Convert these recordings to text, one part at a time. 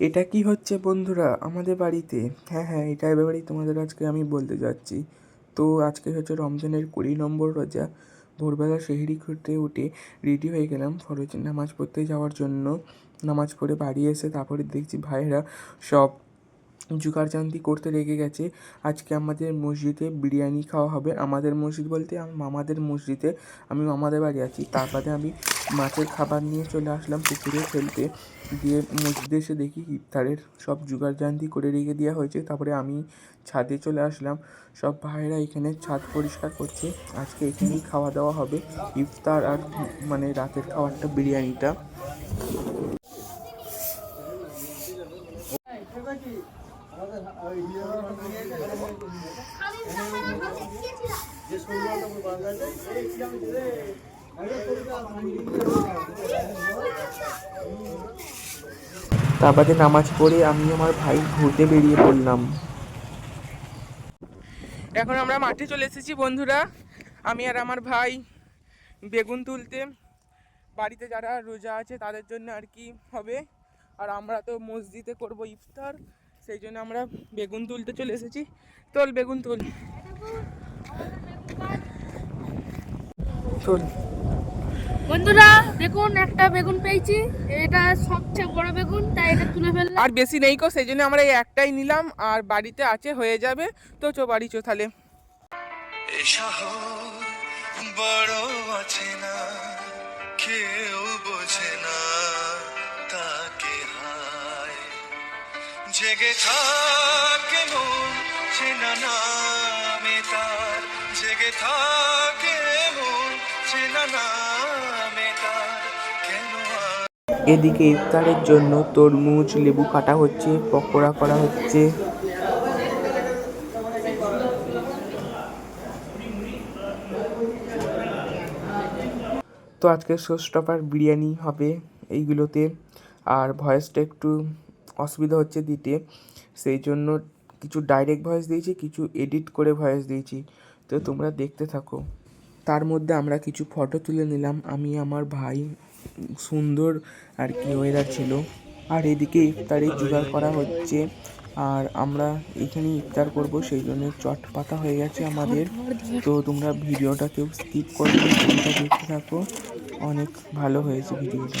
এটা কি হচ্ছে বন্ধুরা আমাদের বাড়িতে? হ্যাঁ হ্যাঁ এটা ব্যাপারেই তোমাদের আজকে আমি বলতে যাচ্ছি। তো আজকে হচ্ছে রমজানের কুড়ি নম্বর রোজা। ভোরবেলা শেহরি করতে উঠে রেডি হয়ে গেলাম ফরজ নামাজ পড়তে যাওয়ার জন্য। নামাজ পড়ে বাড়ি এসে তারপরে দেখছি ভাইয়েরা সব জোগাড়জান্তি করতে লেগে গেছে। আজকে আমাদের মসজিদে বিরিয়ানি খাওয়া হবে। আমাদের মসজিদ বলতে আমার মামাদের মসজিদে আমি মামাদের বাড়ি আছি। তারপরে আমি মাছের খাবার নিয়ে চলে আসলাম পুকুরে ফেলতে। দিয়ে মসজিদে এসে দেখি ইফতারের সব জোগাড়জান্তি করে রেখে দেওয়া হয়েছে। তারপরে আমি ছাদে চলে আসলাম। সব ভাইয়েরা এখানে ছাদ পরিষ্কার করছে। আজকে এখানেই খাওয়া দাওয়া হবে। ইফতার আর মানে রাতের খাবারটা, বিরিয়ানিটা। তারপরে নামাজ পড়ে আমি আমার ভাই ঘুরতে বেরিয়ে পড়লাম। এখন আমরা মাঠে চলে এসেছি বন্ধুরা। আমি আর আমার ভাই বেগুন তুলতে। বাড়িতে যারা রোজা আছে তাদের জন্য আর কি হবে। আর আমরা তো মসজিদে করব ইফতার। সেই জন্য আমরা বেগুন তুলতে চলে এসেছি। তোল বেগুন তোল। তোল। বন্ধুরা দেখুন একটা বেগুন পেয়েছি। এটা সবচেয়ে বড় বেগুন তাই এটা তুলে ফেললাম। আর বেশি নেই কো সেই জন্য আমরা এই একটাই নিলাম আর বাড়িতে আছে হয়ে যাবে। তো চো বাড়ি চো তাহলে। বড় আছে না? জেগে থাকে মন চেনা নামে তার। জেগে থাকে মন চেনা নামে তার। এদিকে ইফতারের জন্য তরমুজ, লেবু কাটা হচ্ছে, পকোড়া করা হচ্ছে। তো আজকে শোস্টপার বিরিয়ানি হবে এইগুলোতে। আর ভয়েসটা একটু অসুবিধা হচ্ছে দিতে। সেই জন্য কিছু ডাইরেক্ট ভয়েস দিয়েছি, কিছু এডিট করে ভয়েস দিয়েছি। তো তোমরা দেখতে থাকো। তার মধ্যে আমরা কিছু ফটো তুলে নিলাম। আমি, আমার ভাই সুন্দর আর কি ওয়েদার ছিল। আর এদিকে ইফতারে জোগাড় করা হচ্ছে। আর আমরা এখানে ইফতার করব, সেই জন্য চট পাতা হয়ে গেছে আমাদের। তো তোমরা ভিডিওটা কেউ স্কিপ করবে দেখতে থাকো। অনেক ভালো হয়েছে ভিডিওটা।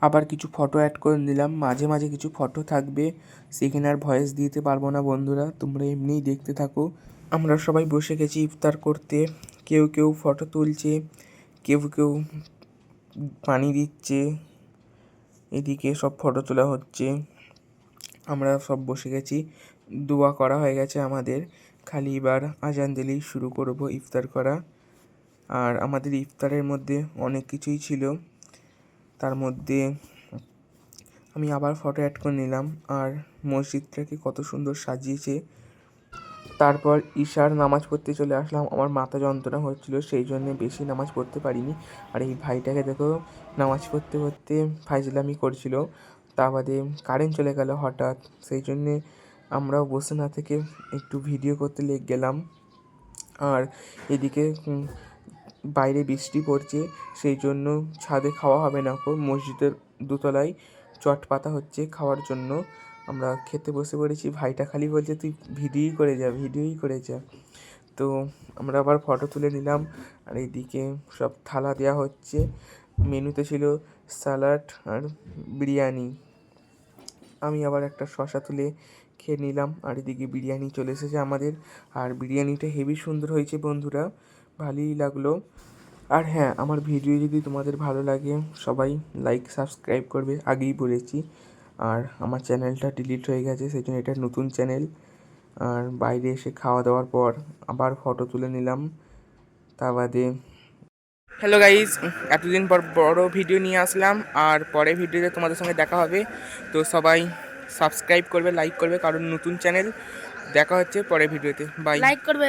আবার কিছু ফটো অ্যাড করে নিলাম। মাঝে মাঝে কিছু ফটো থাকবে, সেখানে আর ভয়েস দিতে পারব না বন্ধুরা। তোমরা এমনিই দেখতে থাকো। আমরা সবাই বসে গেছি ইফতার করতে। কেউ কেউ ফটো তুলছে, কেউ কেউ পানি দিচ্ছে, এদিকে সব ফটো তোলা হচ্ছে। আমরা সব বসে গেছি। দোয়া করা হয়ে গেছে আমাদের। খালি এবার আজান দিলেই শুরু করব ইফতার করা। আর আমাদের ইফতারের মধ্যে অনেক কিছুই ছিল। তার মধ্যে আমি আবার ফটো অ্যাড করে নিলাম। আর মসজিদটাকে কত সুন্দর সাজিয়েছে। তারপর ঈশার নামাজ পড়তে চলে আসলাম। আমার মাথা যন্ত্রণা হচ্ছিল, সেই জন্য বেশি নামাজ পড়তে পারিনি। আর এই ভাইটাকে দেখো, নামাজ পড়তে পড়তে ফাইজলামি করছিল। তা বাদে কারেন্ট চলে গেল হঠাৎ। সেই জন্যে আমরাও বসে না থেকে একটু ভিডিও করতে লেগে গেলাম। আর এদিকে বাইরে বৃষ্টি পড়ছে, সেই জন্য ছাদে খাওয়া হবে না। কো মসজিদের দোতলায় চট পাতা হচ্ছে খাওয়ার জন্য। আমরা খেতে বসে পড়েছি, ভাইটা খালি বলছে, তুই ভিডিওই করে যা, ভিডিওই করে যা। তো আমরা আবার ফটো তুলে নিলাম, আর এইদিকে সব থালা দেওয়া হচ্ছে। মেনুতে ছিল স্যালাড আর বিরিয়ানি। আমি আবার একটা শশা তুলে খেয়ে নিলাম, আর এদিকে বিরিয়ানি চলে এসেছে আমাদের। আর বিরিয়ানিটা হেভি সুন্দর হয়েছে বন্ধুরা। ভালোই লাগল। আর হ্যাঁ আমার ভিডিও যদি তোমাদের ভালো লাগে, সবাই লাইক সাবস্ক্রাইব করবে, আগেই বলেছি। আর আমার চ্যানেলটা ডিলিট হয়ে গেছে সেই জন্য এটা নতুন চ্যানেল আর বাইরে এসে খাওয়া দাওয়ার পর আবার ফটো তুলে নিলাম। তা বাদে হ্যালো গাইজ এতদিন পর বড় ভিডিও নিয়ে আসলাম, আর পরে ভিডিওতে তোমাদের সঙ্গে দেখা হবে। তো সবাই সাবস্ক্রাইব করবে লাইক করবে, কারণ নতুন চ্যানেল দেখা হচ্ছে পরের ভিডিওতে বাই লাইক করবে।